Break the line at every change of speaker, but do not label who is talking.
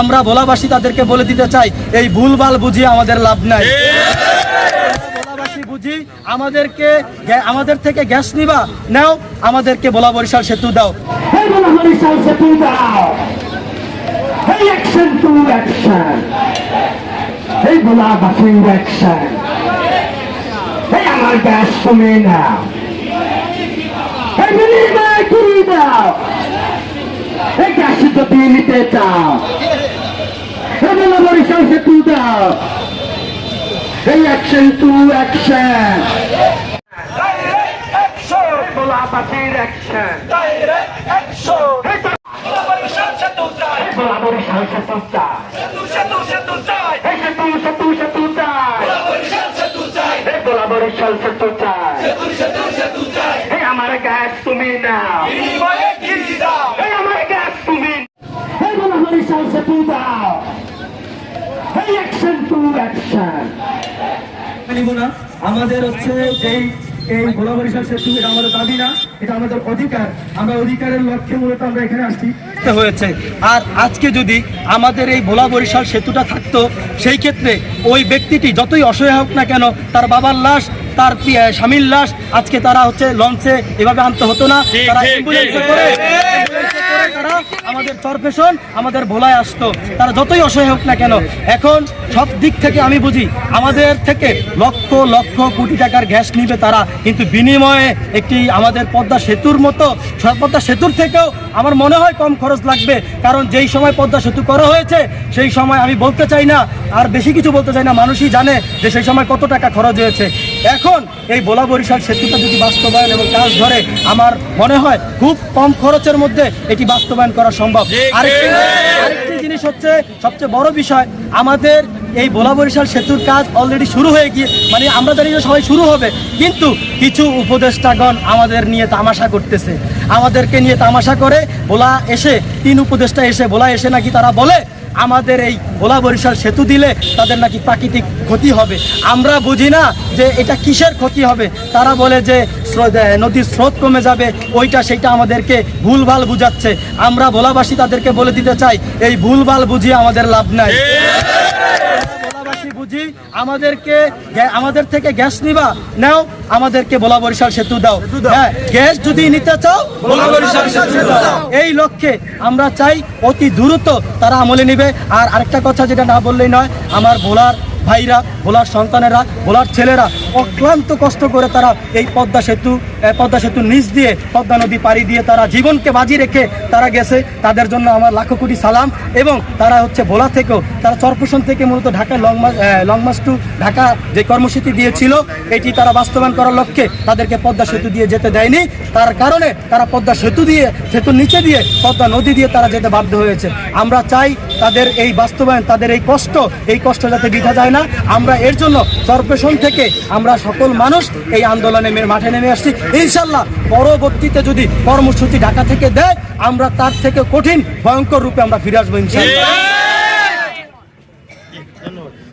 আমরা ভোলাবাসী তাদেরকে বলে দিতে চাই এই ভুলভাল বুঝিয়ে আমাদের লাভ নাই। বুঝি আমাদেরকে আমাদের থেকে গ্যাস নিবা নাও আমাদেরকে বরিশাল সেতু দাও।
action! Hey, Bola দাও গ্যাস যদি নিতে চাও Hey, Bola Marisol Sepulveda! Hey, action to action! Bola Basir action! Hey, Bola Marisol Sepulveda! Hey, setu, setu, setu চাই। Hey, গোলা বরিশাল সেতু চাই। Hey, আমার গ্যাস তুমি নাও Hey, আমার গ্যাস তুমি Hey, গোলা বরিশাল সেতু Hey, action to action.
আমাদের হচ্ছে যেই এই ভোলা বরিশাল সেতু এটা আমাদের দাবি না এটা আমাদের অধিকার। আমরা অধিকারের লক্ষ্যে মূলত আমরা এখানে আসছি। হয়েছে। আর আজকে যদি আমাদের এই ভোলা বরিশাল সেতুটা থাকতো সেই ক্ষেত্রে ওই ব্যক্তিটি যতই অসহায় হোক না কেন তার বাবার লাশ তার স্বামীর লাশ আজকে তারা হচ্ছে লঞ্চে এভাবে আনতে হতো না। তারা অ্যাম্বুলেন্সে করে অ্যাম্বুলেন্সে করে তারা আমাদের চরপেশন আমাদের ভোলায় আসতো। তারা যতই অসহায় হোক না কেন, এখন সব দিক থেকে আমি বুঝি, আমাদের থেকে লক্ষ লক্ষ কোটি টাকার গ্যাস নিবে তারা। কিন্তু বিনিময়ে একটি আমাদের পদ্মা সেতুর মতো পদ্মা সেতুর থেকেও আমার মনে হয় কম খরচ লাগবে। কারণ যেই সময় পদ্মা সেতু করা হয়েছে, সেই সময় আমি বলতে চাই না, আর বেশি কিছু বলতে চাই না, মানুষই জানে যে সেই সময় কত টাকা খরচ হয়েছে। এখন এই বোলা বরিশাল সেতুটা যদি বাস্তবায়ন এবং কাজ ধরে আমার মনে হয় খুব কম খরচের মধ্যে এটি বাস্তবায়ন করা সম্ভব। আরেকটি আরেকটি জিনিস হচ্ছে সবচেয়ে বড় বিষয় আমাদের এই বোলা বরিশাল সেতুর কাজ অলরেডি শুরু হয়ে গিয়ে মানে আমরা জানি যে সবাই শুরু হবে কিন্তু কিছু উপদেষ্টাগণ আমাদের নিয়ে তামাশা করতেছে। আমাদেরকে নিয়ে তামাশা করে বোলা এসে তিন উপদেষ্টা এসে বোলা এসে নাকি তারা বলে আমাদের এই ভোলা বরিশাল সেতু দিলে তাদের নাকি প্রাকৃতিক ক্ষতি হবে। আমরা বুঝি না যে এটা কিসের ক্ষতি হবে। তারা বলে যে নদীর স্রোত কমে যাবে, ওইটা সেটা আমাদেরকে ভুলভাল বুঝাচ্ছে। আমরা ভোলাবাসী তাদেরকে বলে দিতে চাই, এই ভুলভাল বুঝিয়ে আমাদের লাভ নাই। বুঝি আমাদেরকে আমাদের থেকে গ্যাস নিবা নাও আমাদেরকে বলা বরিশাল সেতু দাও। হ্যাঁ গ্যাস যদি নিতে চাও বলা বরিশাল সেতু দাও। এই লক্ষ্যে আমরা চাই অতি দ্রুত তারা আমলে নিবে। আর আরেকটা কথা যেটা না বললেই নয় আমার ভোলার ভাইরা, ভোলার সন্তানেরা, ভোলার ছেলেরা অক্লান্ত কষ্ট করে তারা এই পদ্মা সেতু পদ্মা সেতুর নিচ দিয়ে পদ্মা নদী পাড়ি দিয়ে তারা জীবনকে বাজি রেখে তারা গেছে। তাদের জন্য আমার লাখো কোটি সালাম এবং তারা হচ্ছে ভোলা থেকেও, তারা চরপোষণ থেকে মূলত Dhaka long march long march to Dhaka যে কর্মসূচি দিয়েছিল, এটি তারা বাস্তবায়ন করার লক্ষ্যে তাদেরকে পদ্মা সেতু দিয়ে যেতে দেয়নি। তার কারণে তারা পদ্মা সেতু দিয়ে সেতুর নিচে দিয়ে, পদ্মা নদী দিয়ে তারা যেতে বাধ্য হয়েছে। আমরা চাই তাদের এই বাস্তবায়ন, তাদের এই কষ্ট এই কষ্ট যাতে বিধা যায় না, আমরা এর জন্য সর্বেশন থেকে আমরা সকল মানুষ এই আন্দোলনে মাঠে নেমে আসছি। ইনশাল্লাহ পরবর্তীতে যদি কর্মসূচি ঢাকা থেকে দেয়, আমরা তার থেকে কঠিন, ভয়ঙ্কর রূপে আমরা ফিরে আসব ইনশাল্লাহ।